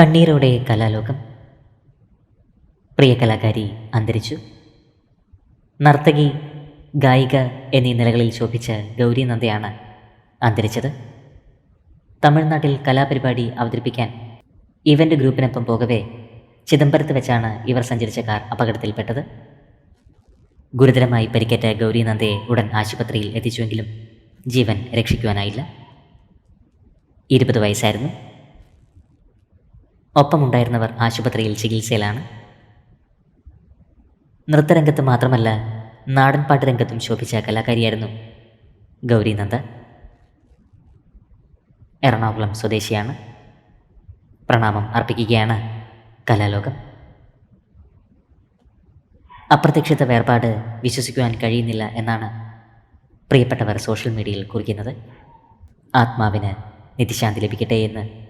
കണ്ണീരോടെ കലാലോകം. പ്രിയ കലാകാരി അന്തരിച്ചു. നർത്തകി ഗായിക എന്നീ നിലകളിൽ ശോഭിച്ച ഗൗരി നന്ദയാണ് അന്തരിച്ചത്. തമിഴ്നാട്ടിൽ കലാപരിപാടി അവതരിപ്പിക്കാൻ ഇവന്റ് ഗ്രൂപ്പിനൊപ്പം പോകവേ ചിദംബരത്ത് വെച്ചാണ് ഇവർ സഞ്ചരിച്ച കാർ അപകടത്തിൽപ്പെട്ടത്. ഗുരുതരമായി പരിക്കേറ്റ ഗൗരി നന്ദയെ ഉടൻ ആശുപത്രിയിൽ എത്തിച്ചുവെങ്കിലും ജീവൻ രക്ഷിക്കുവാനായില്ല. ഇരുപത് വയസ്സായിരുന്നു. ഒപ്പമുണ്ടായിരുന്നവർ ആശുപത്രിയിൽ ചികിത്സയിലാണ്. നൃത്തരംഗത്ത് മാത്രമല്ല നാടൻപാട്ട് രംഗത്തും ശോഭിച്ച കലാകാരിയായിരുന്നു ഗൗരി നന്ദ. എറണാകുളം സ്വദേശിയാണ്. പ്രണാമം അർപ്പിക്കുകയാണ് കലാലോകം. അപ്രതീക്ഷിത വേർപാട് വിശ്വസിക്കുവാൻ കഴിയുന്നില്ല എന്നാണ് പ്രിയപ്പെട്ടവർ സോഷ്യൽ മീഡിയയിൽ കുറിക്കുന്നത്. ആത്മാവിന് നിത്യശാന്തി ലഭിക്കട്ടെ എന്ന്